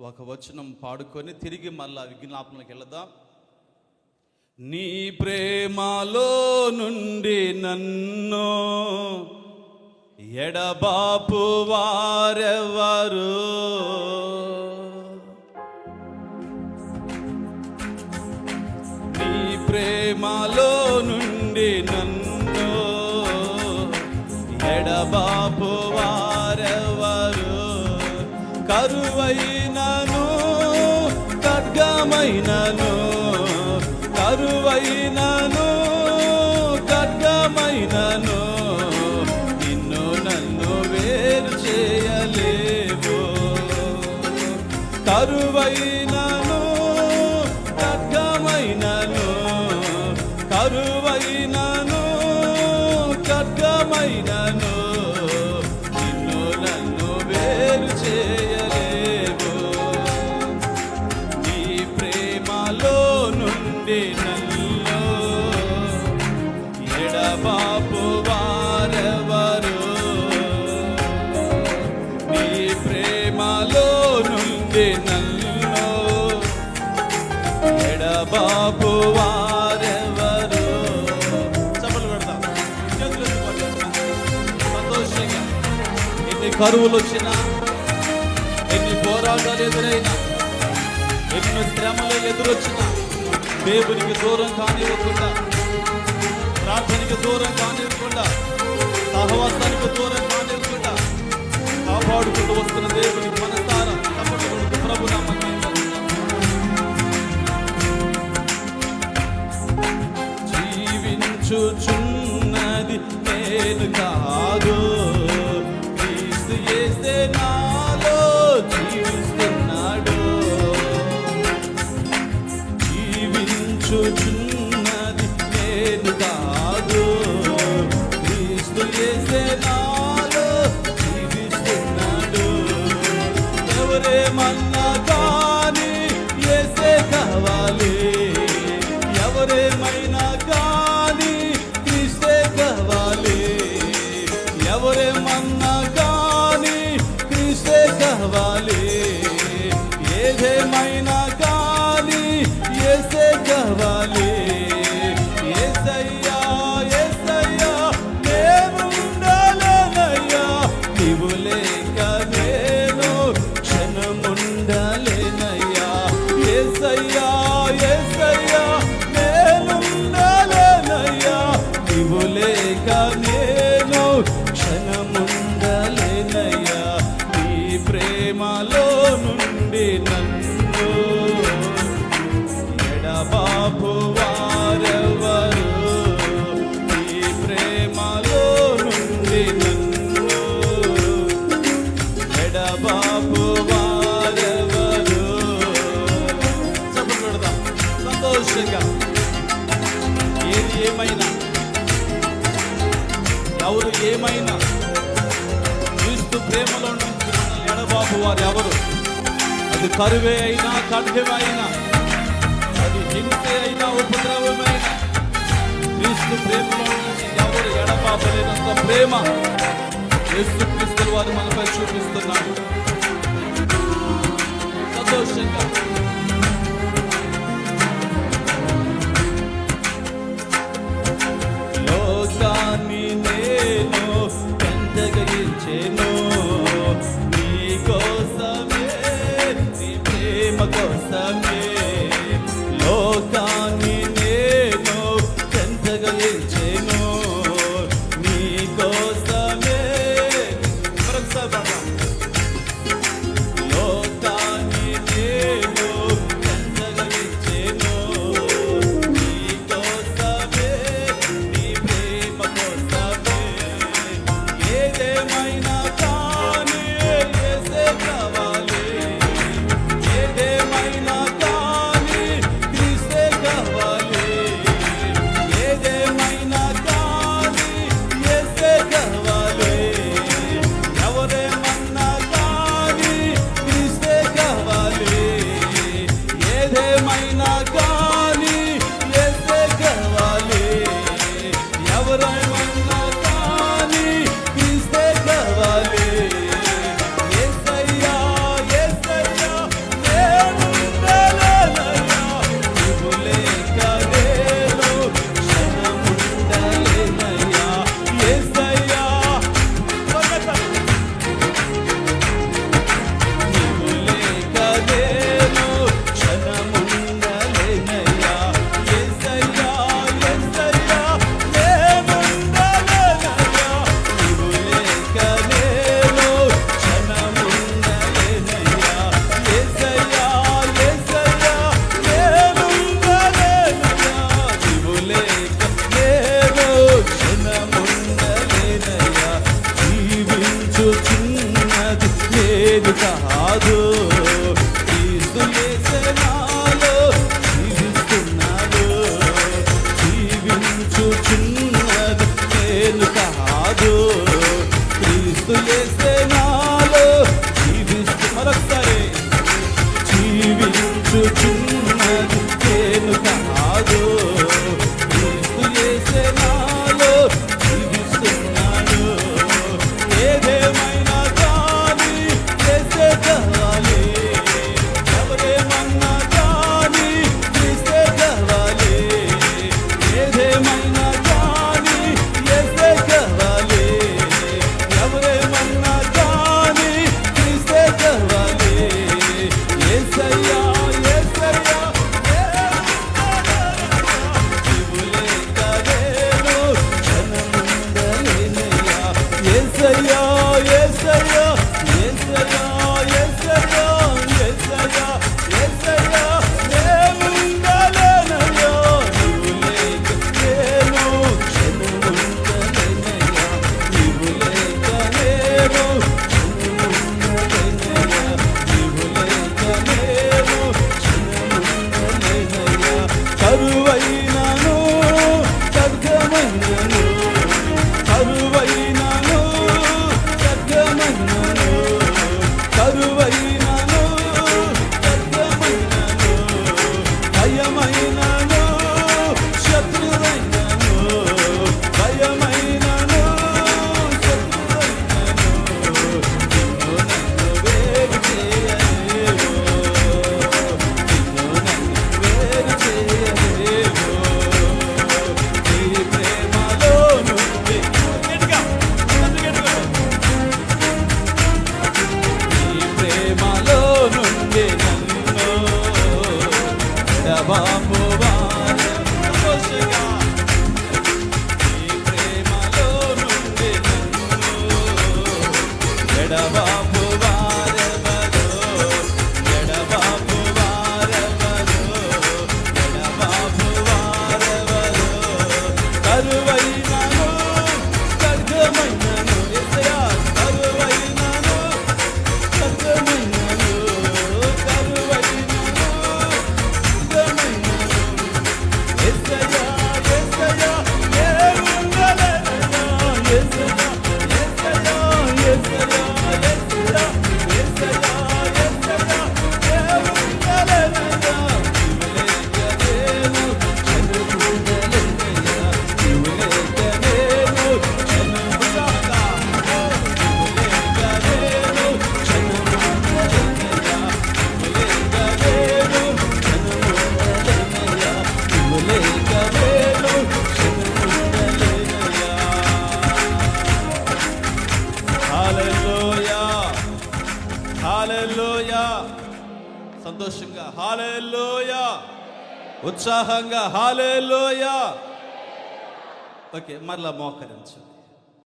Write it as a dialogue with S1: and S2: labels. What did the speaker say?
S1: ఒక వచనం పాడుకొని తిరిగి మళ్ళా విజ్ఞాపనకి వెళదాం. నీ ప్రేమలో నుండి నన్ను ఎడబాపు వారెవరు? నీ ప్రేమలో నుండి నన్ను ఎడబాపు వారెవరు? కరువై ఖడ్గమైనను కరువైనను గడ్డమైనను నిన్ను నన్ను వేరు చేయలేవు. కరువైనను గడ్డమైనను కరువైనను గడ్డమైనను కరువులు వచ్చినా ఎన్ని పోరాటాలు ఎదురైనా ఎన్ని శ్రమలు ఎదురొచ్చినా దేవునికి దూరం కానివ్వకుండా ప్రార్థనకి దూరం కానివ్వకుండా సహవాసానికి దూరం కానివ్వకుండా కాపాడుకుంటూ వస్తున్న దేవుని ప్రేమలో నుంచి ఎడబాబు వారు ఎవరు? అది కరువే అయినా ఖడ్గమే అయినా అది హింసే అయినా ఉపద్రవమైనా క్రీస్తు ప్రేమలో నుంచి ఎవరు ఎడబాబలేనంత ప్రేమ యేసు క్రీస్తుల వారు మనపై చూపిస్తున్నాడు సంతోషంగా ప్రేమ కోసమే. Narayana కాదు సంతోషంగా. హాలేలోయ. ఉత్సాహంగా. హాలేలోయ. ఓకే మరలా మోకరించు.